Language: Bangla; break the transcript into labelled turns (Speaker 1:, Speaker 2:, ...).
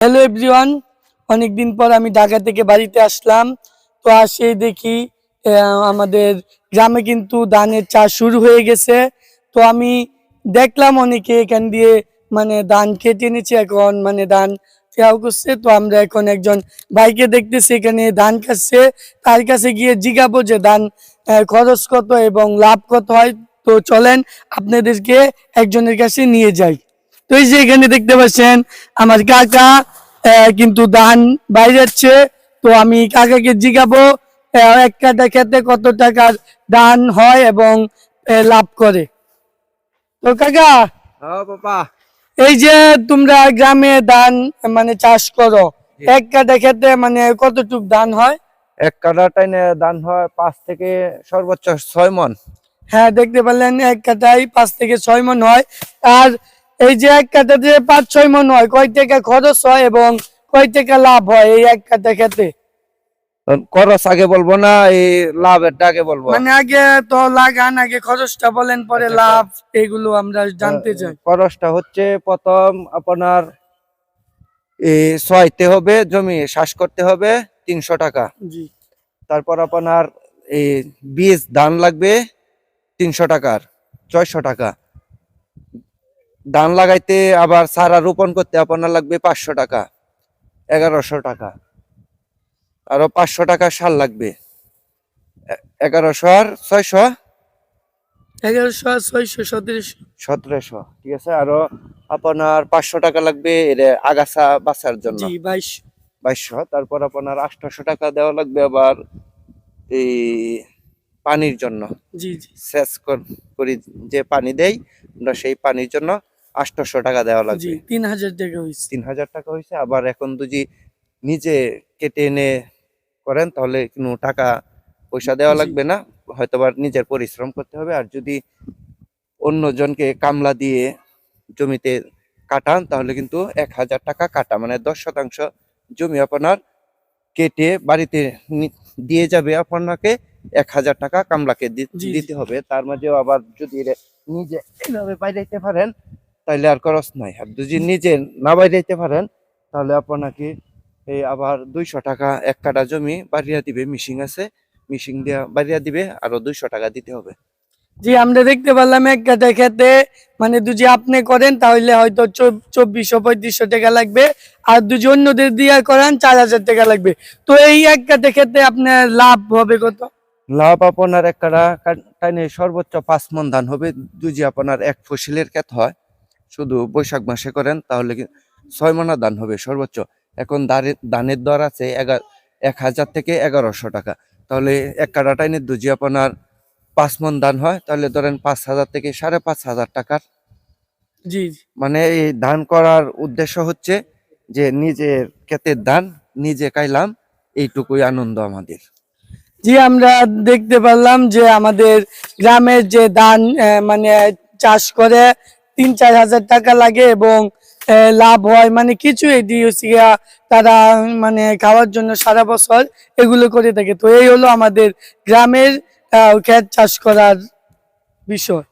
Speaker 1: হ্যালো এভরিওয়ান অনেকদিন পর আমি ঢাকা থেকে বাড়িতে আসলাম। তো আসে দেখি আমাদের গ্রামে কিন্তু ধানের চাষ শুরু হয়ে গেছে। তো আমি দেখলাম অনেকে এখান দিয়ে মানে ধান কেটে নিচ্ছে এখন মানে ধান ফেয়াও করছে। তো আমরা এখন একজন ভাইকে দেখতেছি, এখানে ধান কাটছে তার কাছে গিয়ে জিজ্ঞাবো যে ধান খরচ কত এবং লাভ কত হয়। তো চলেন, আপনাদেরকে একজনের কাছে নিয়ে যাই। তো এই যে এখানে দেখতে পাচ্ছেন আমার কাকা কিন্তু ধান বাইরে যাচ্ছে তো আমি কাকাকে আহ, এক কাটা খেতে কত টাকার ধান হয় এবং লাভ করে। তো কাকা এই যে তোমরা গ্রামে ধান মানে চাষ করো এক কাটা খেতে মানে কতটুক ধান হয়?
Speaker 2: এক কাটা টাইনে দান হয় পাঁচ থেকে সর্বোচ্চ ছয় মন।
Speaker 1: হ্যাঁ দেখতে পারলেন এক কাটায় পাঁচ থেকে ছয় মন হয়। আর এই যে এক কাটাতে পাঁচ ছয় মন হয় কয় টাকা খরচ হয় এবং কয় টাকা লাভ হয় এই এক কাটা খেতে?
Speaker 2: খরচ আগে বলব না এই লাভেরটা আগে বলব।
Speaker 1: মানে আগে তো লাগান আগে খরচটা বলেন পরে
Speaker 2: আচ্ছা,
Speaker 1: লাভ এগুলো আমরা জানতে চাই।
Speaker 2: খরচটা হচ্ছে প্রথম আপনার এই ছয়তে হবে জমি শ্বাস করতে হবে তিনশো টাকা।
Speaker 1: জি।
Speaker 2: তারপর আপনার এই বীজ ধান লাগবে তিনশো টাকার ছয়শো টাকা। ধান লাগাইতে আবার সারা রোপণ করতে আপনার লাগবে পাঁচশো টাকা এগারোশো টাকা। আরও পাঁচশো টাকা সার লাগবে। এগারোশো আর ছয়শো?
Speaker 1: এগারোশো আর ছয়শো সতেরোশো।
Speaker 2: সতেরোশো ঠিক আছে। আরও আপনার পাঁচশো টাকা লাগবে এর আগাছা বাঁচার জন্য।
Speaker 1: জি বাইশ।
Speaker 2: বাইশশো তারপর আপনার আটশোশো টাকা দেওয়া লাগবে আবার এই পানির জন্য।
Speaker 1: জি জি।
Speaker 2: সেচ করি যে পানি দেই আমরা সেই পানির জন্য আটশোশো টাকা দেওয়া লাগবে।
Speaker 1: তিন হাজার টাকা হয়েছে
Speaker 2: তিন হাজার টাকা হয়েছে আবার এখন যদি নিজে কেটে এনে করেন তাহলে কোনো টাকা পয়সা দেওয়া লাগবে না। হয়তো বা নিজের পরিশ্রম করতে হবে আর যদি অন্য জনকে কামলা দিয়ে জমিতে কাটান তাহলে কিন্তু এক হাজার টাকা কাটা মানে দশ শতাংশ জমি আপনার কেটে বাড়িতে দিয়ে যাবে আপনাকে এক হাজার টাকা কামলাকে। দিতে হবে। তার মাঝেও আবার যদি নিজে এইভাবে বাইরেতে পারেন তাহলে আর খরচ নাই। আর যদি নিজে না বাইরেতে পারেন তাহলে আপনাকে এই আবার দুইশো টাকা এক কাটা জমি বাড়িয়া দিবে মিশিং আছে মিশিং দিয়া বাড়িয়া দিবে আরও দুইশো টাকা দিতে হবে।
Speaker 1: জি আমরা দেখতে পারলাম এক কাটা খেতে মানে যদি আপনি করেন তাহলে হয়তো চব- চব্বিশশো পঁয়ত্রিশশো টাকা লাগবে। আর যদি অন্যদের দিয়ে করেন চার হাজার টাকা লাগবে। তো এই এক কাটা খেতে আপনার লাভ হবে কত?
Speaker 2: লাভ আপনার এক কাটা টাইনে সর্বোচ্চ পাঁচ মন ধান হবে। দুজি আপনার এক ফসিলের ক্ষেত হয় শুধু বৈশাখ মাসে করেন তাহলে ছয় মনা ধান হবে সর্বোচ্চ। এখন দাঁড়ে ধানের দর আছে এগারো এক হাজার থেকে এগারোশো টাকা। তাহলে এক কাটা টাইনে দুজি আপনার পাঁচ মন ধান হয় তাহলে ধরেন পাঁচ হাজার থেকে সাড়ে পাঁচ হাজার টাকার।
Speaker 1: জি
Speaker 2: মানে এই ধান করার উদ্দেশ্য হচ্ছে যে নিজের ক্ষেতের দান নিজে খাইলাম এইটুকুই আনন্দ আমাদের।
Speaker 1: জি আমরা দেখতে পারলাম যে আমাদের গ্রামের যে আহ, মানে চাষ করে তিন, চার হাজার টাকা লাগে এবং লাভ হয়। মানে কিছু এটি তারা মানে খাওয়ার জন্য সারা বছর এগুলো করে থাকে। তো এই হলো আমাদের গ্রামের ক্ষেত চাষ করার বিষয়।